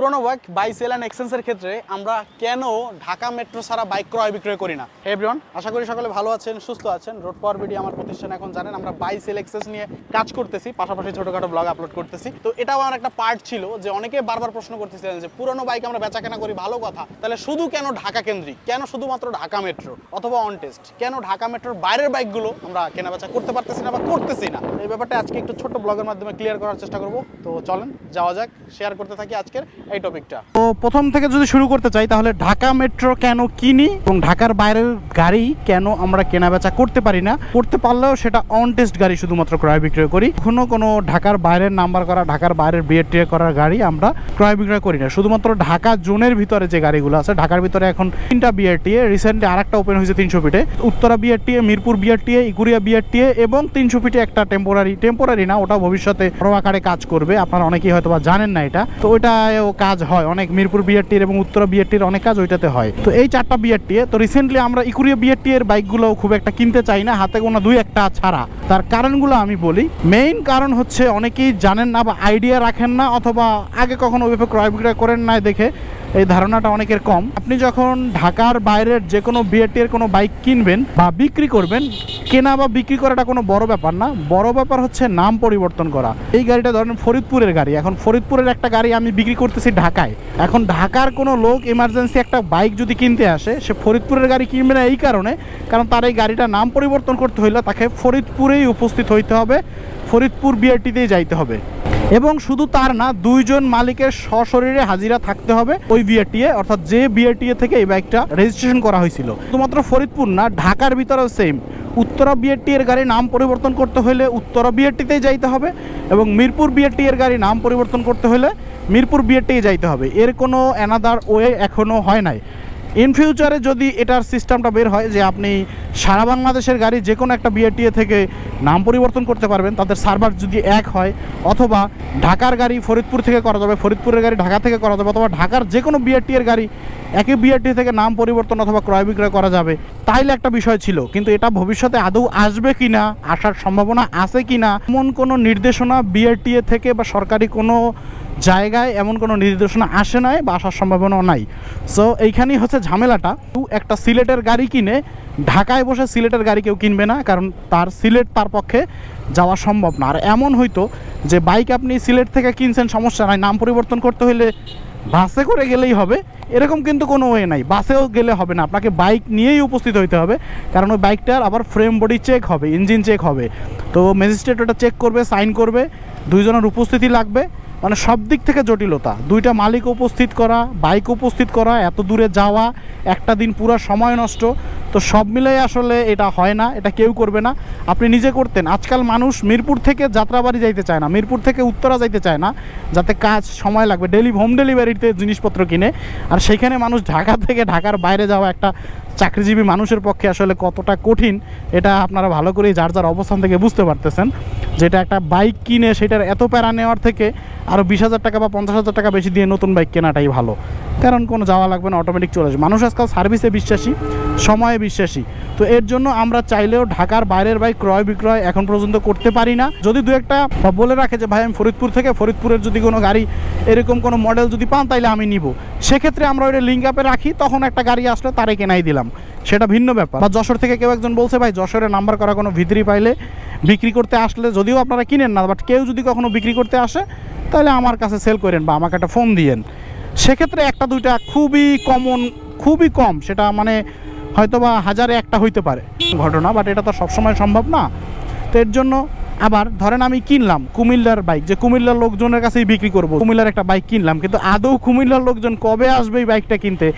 পুরনো bike buy sell and এক্সচেঞ্জের ক্ষেত্রে আমরা কেন ঢাকা মেট্রো ছাড়া বাইক ক্রয় বিক্রয় করি না? এভরিওয়ান আশা করি সকলে ভালো আছেন, সুস্থ আছেন। রোড পাওয়ার বিডি আমার প্রতিষ্ঠান এখন জানেন, আমরা বাই সেল এক্সচেঞ্জ নিয়ে কাজ করতেছি, পাশাপাশি ছোটোখাটো ব্লগ আপলোড করতেছি। তো এটাও আমার একটা পার্ট ছিল যে অনেকে বারবার প্রশ্ন করতেছিলেন যে পুরনো বাইক আমরা বেচা কেনা করি, ভালো কথা। তাহলে শুধু কেন ঢাকা কেন্দ্রিক? কেন শুধুমাত্র ঢাকা মেট্রো অথবা অন টেস্ট কেন ঢাকা মেট্রোর বাইরের বাইকগুলো আমরা কেনা বেচা করতে পারতেছি না বা করতেছি না? এই ব্যাপারটা আজকে একটু ছোট ব্লগের মাধ্যমে ক্লিয়ার করার চেষ্টা করব। তো চলেন, যাওয়া যাক শেয়ার করতে থাকি আজকের এই টপিকটা তো প্রথম থেকে যদি শুরু করতে চাই, তাহলে ঢাকা মেট্রো কেন কিনি এবং ঢাকার বাইরের গাড়ি কেন আমরা কেনাবেচা করতে পারি না? করতে পারলেও সেটা অন টেস্ট গাড়ি শুধুমাত্র ক্রয় বিক্রয় করি। কখনো কোনো ঢাকার বাইরের নাম্বার করা, ঢাকার বাইরের বিএটিএ করার গাড়ি আমরা ক্রয় বিক্রয় করি না। শুধুমাত্র ঢাকা জোনের ভিতরে যে গাড়িগুলো আছে, ঢাকার ভিতরে এখন তিনটা বিআরটিএ রিসেন্টলি আরেকটা ওপেন হয়েছে তিনশো ফিটে। Uttara BRTA Mirpur BRTA Ekuria BRTA এবং তিনশো ফিটে একটা টেম্পোরারি টেম্পোরারি না, ওটা ভবিষ্যতে বড় আকারে কাজ করবে। আপনারা অনেকেই হয়তো বা জানেন না এটা। তো ওইটাও কাজ হয়, অনেক মিরপুর বিআরটির এবং উত্তরা বিআরটির অনেক কাজ ওইটাতে হয়। তো এই চারটা বিআরটি তো রিসেন্টলি আমরা ইকুরিয়া বিআরটি এর বাইকগুলো খুব একটা কিনতে চাই না, হাতে গোনা দুই একটা ছাড়া। তার কারণগুলো আমি বলি। মেইন কারণ হচ্ছে অনেকেই জানেন না বা আইডিয়া রাখেন না, অথবা আগে কখনো ওইভাবে ক্রয় বিক্রয় করেন না দেখে। এই ধারণাটা অনেকের কম। আপনি যখন ঢাকার বাইরের যে কোনো বিআরটি এর কোনো বাইক কিনবেন বা বিক্রি করবেন, কেনা বা বিক্রি করাটা কোনো বড় ব্যাপার না। বড় ব্যাপার হচ্ছে নাম পরিবর্তন করা। এই গাড়িটা ধরেন ফরিদপুরের গাড়ি। এখন ফরিদপুরের একটা গাড়ি আমি বিক্রি করতেছি ঢাকায়। এখন ঢাকার কোনো লোক এমার্জেন্সি একটা বাইক যদি কিনতে আসে, সে ফরিদপুরের গাড়ি কিনবে না এই কারণে, কারণ তার এই গাড়িটার নাম পরিবর্তন করতে হইলে তাকে ফরিদপুরেই উপস্থিত হইতে হবে। ফরিদপুর বিআরটিতেই যাইতে হবে। এবং শুধু তার না, দুইজন মালিকের সশরীরে হাজিরা থাকতে হবে ওই বিআরটিএ, অর্থাৎ যে বিআরটিএ থেকে এই বাইকটা রেজিস্ট্রেশন করা হয়েছিল। শুধুমাত্র ফরিদপুর না, ঢাকার ভিতরেও সেম উত্তরা বিআরটি এর গাড়ি নাম পরিবর্তন করতে হলে উত্তরা বিআরটিতেই যাইতে হবে এবং মিরপুর বিআরটি এর গাড়ি নাম পরিবর্তন করতে হলে মিরপুর বিআরটিতে যাইতে হবে। এর কোনো অ্যানাদার ওয়ে এখনও হয় নাই। ইন ফিউচারে যদি এটার সিস্টেমটা বের হয় যে আপনি সারা বাংলাদেশের গাড়ি যে কোনো একটা বিআরটিএ থেকে নাম পরিবর্তন করতে পারবেন, তাদের সার্ভার যদি এক হয়, অথবা ঢাকার গাড়ি ফরিদপুর থেকে করা যাবে, ফরিদপুরের গাড়ি ঢাকা থেকে করা যাবে, অথবা ঢাকার যে কোনো বিআরটি এর গাড়ি একই বিআরটি থেকে নাম পরিবর্তন অথবা ক্রয় বিক্রয় করা যাবে, তাইলে একটা বিষয় ছিল। কিন্তু এটা ভবিষ্যতে আদৌ আসবে কি না আসার সম্ভাবনা আছে কি না এমন কোনো নির্দেশনা বিআরটিএ থেকে বা সরকারি কোনো জায়গায় এমন কোনো নির্দেশনা আসে নাই বা আসার সম্ভাবনাও নাই। সো এইখানেই হচ্ছে ঝামেলাটা। তো একটা সিলেটের গাড়ি কিনে, ঢাকায় বসে সিলেটের গাড়ি কেউ কিনবে না, কারণ তার সিলেট তার পক্ষে যাওয়া সম্ভব না। আর এমন হয়তো যে বাইক আপনি সিলেট থেকে কিনছেন, সমস্যা নাই। নাম পরিবর্তন করতে হলে বাসে করে গেলেই হবে। এরকম কিন্তু কোনো ওয়ে নাই। বাসেও গেলে হবে না। আপনাকে বাইক নিয়েই উপস্থিত হইতে হবে। কারণ ওই বাইকটার আবার ফ্রেম বডি চেক হবে ইঞ্জিন চেক হবে। তো ম্যাজিস্ট্রেট ওটা চেক করবে সাইন করবে। দুইজনের উপস্থিতি লাগবে। মানে সব দিক থেকে জটিলতা। দুইটা মালিক উপস্থিত করা, বাইক উপস্থিত করা, এত দূরে যাওয়া, একটা দিন পুরো সময় নষ্ট। তো সব মিলেই আসলে এটা হয় না, এটা কেউ করবে না। আপনি নিজে করতেন। আজকাল মানুষ মিরপুর থেকে যাত্রাবাড়ি যাইতে চায় না, মিরপুর থেকে উত্তরা যাইতে চায় না, যাতে কাজ, সময় লাগবে। ডেলি, হোম ডেলিভারিতে জিনিসপত্র কিনে, আর সেখানে মানুষ ঢাকা থেকে ঢাকার বাইরে যাওয়া একটা চাকরিজীবী মানুষের পক্ষে আসলে কতটা কঠিন, এটা আপনারা ভালো করেই যার যার অবস্থান থেকে বুঝতে পারতেছেন। যেটা একটা বাইক কিনে সেটার এত প্যারা নেওয়ার থেকে আরও বিশ হাজার টাকা বা পঞ্চাশ হাজার টাকা বেশি দিয়ে নতুন বাইক কেনাটাই ভালো। কারণ কোনো যাওয়া লাগবে না অটোমেটিক চলে আসবে। মানুষ আজকাল সার্ভিসে বিশ্বাসী, সময়ে বিশ্বাসী। তো এর জন্য আমরা চাইলেও ঢাকার বাইরের বাইক ক্রয় বিক্রয় এখন পর্যন্ত করতে পারি না। যদি দু একটা বলে রাখে যে, ভাই, আমি ফরিদপুর থেকে, ফরিদপুরের যদি কোনো গাড়ি, এরকম কোনো মডেল যদি পান, তাইলে আমি নিব। সেক্ষেত্রে আমরা ওইটা লিঙ্ক আপে রাখি, তখন একটা গাড়ি আসলে তারে কেনাই দিলাম। সেটা ভিন্ন ব্যাপার। বা যশোর থেকে কেউ একজন বলছে, ভাই, যশোরে নাম্বার করা কোনো ভিতরি পাইলে বিক্রি করতে আসলে যদিও আপনারা কিনেন না বাট কেউ যদি কখনো বিক্রি করতে আসে তাহলে আমার কাছে সেল করেন বা আমাকে একটা ফোন দিয়েন। সেক্ষেত্রে একটা, দুইটা খুবই কমন খুবই কম। সেটা মানে হয়তো বা হাজারে একটা হইতে পারে ঘটনা বাট এটা তো সবসময় সম্ভব না। তো এর জন্য আবার ধরেন আমি কিনলাম কুমিল্লার বাইক যে কুমিল্লার লোকজনের কাছেই বিক্রি করব। কুমিল্লার একটা বাইক কিনলাম, কিন্তু আদৌ কুমিল্লার লোকজন কবে আসবে এই বাইকটা কিনতে?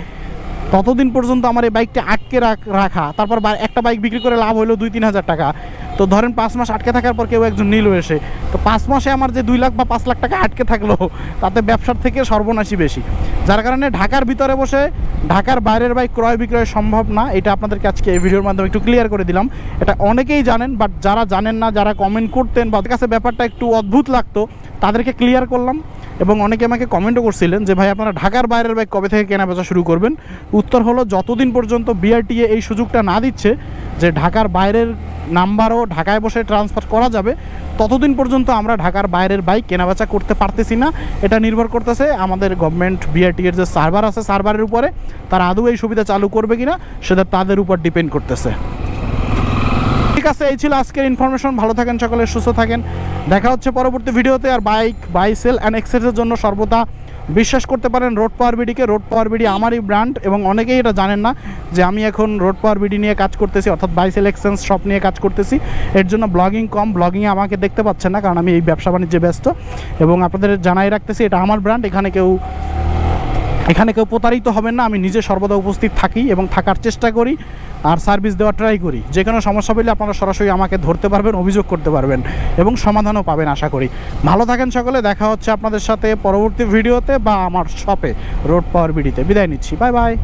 ততদিন পর্যন্ত আমার এই বাইকটা আটকে রাখ- তারপর একটা বাইক বিক্রি করে লাভ হলো দুই তিন হাজার টাকা। তো ধরেন পাঁচ মাস আটকে থাকার পর কেউ একজন নিল এসে। তো পাঁচ মাসে আমার যে দুই লাখ বা পাঁচ লাখ টাকা আটকে থাকল, তাতে ব্যবসার থেকে সর্বনাশী বেশি। যার কারণে ঢাকার ভিতরে বসে ঢাকার বাইরের বাইক ক্রয় বিক্রয় সম্ভব না, এটা আপনাদেরকে আজকে এই ভিডিওর মাধ্যমে একটু ক্লিয়ার করে দিলাম। এটা অনেকেই জানেন বাট যারা জানেন না, যারা কমেন্ট করতেন বা কাছে ব্যাপারটা একটু অদ্ভুত লাগতো, তাদেরকে ক্লিয়ার করলাম। এবং অনেকে আমাকে কমেন্টও করছিলেন যে, ভাই, আপনারা ঢাকার বাইরের বাইক কবে থেকে কেনা বেচা শুরু করবেন? উত্তর হলো, যতদিন পর্যন্ত বিআরটিএ এই সুযোগটা না দিচ্ছে যে, ঢাকার বাইরের নাম্বারও ঢাকায় বসে ট্রান্সফার করা যাবে, ততদিন পর্যন্ত আমরা ঢাকার বাইরের বাইক কেনাবেচা করতে পারতেছি না। এটা নির্ভর করতেছে আমাদের গভর্নমেন্ট বিআরটি এর যে সার্ভার আছে, সার্ভারের উপরে, তারা আদৌ এই সুবিধা চালু করবে কিনা, সেটা তাদের উপর ডিপেন্ড করতেছে। ঠিক আছে, এই ছিল আজকের ইনফরমেশন ভালো থাকেন, সকলে সুস্থ থাকেন। দেখা হচ্ছে পরবর্তী ভিডিওতে আর বাইক, বাইসেল অ্যান্ড এক্সেসের জন্য সর্বদা বিশ্বাস করতে পারেন রোড পাওয়ার বিডিকে রোড পাওয়ার বিডি আমারই ব্র্যান্ড এবং অনেকেই এটা জানেন না যে আমি এখন রোড পাওয়ার বিডি নিয়ে কাজ করতেছি, অর্থাৎ বাইসেল এক্সচেঞ্জ শপ নিয়ে কাজ করতেছি। এর জন্য ব্লগিং কম ব্লগিংয়ে আমাকে দেখতে পাচ্ছেন না কারণ আমি এই ব্যবসা বাণিজ্যে ব্যস্ত এবং আপনাদের জানাই রাখতেছি, এটা আমার ব্র্যান্ড এখানে কেউ এখানে কেউ প্রতারিত হবেন না। আমি নিজে সর্বদা উপস্থিত থাকি এবং থাকার চেষ্টা করি। আর সার্ভিস দেওয়ার ট্রাই করি। যে কোনো সমস্যা পেলে আপনারা সরাসরি আমাকে ধরতে পারবেন, অভিযোগ করতে পারবেন এবং সমাধানও পাবেন আশা করি। ভালো থাকেন সকলে, দেখা হচ্ছে আপনাদের সাথে পরবর্তী ভিডিওতে বা আমার শপে, রোড পাওয়ার বিডিতে। বিদায় নিচ্ছি, বাই বাই।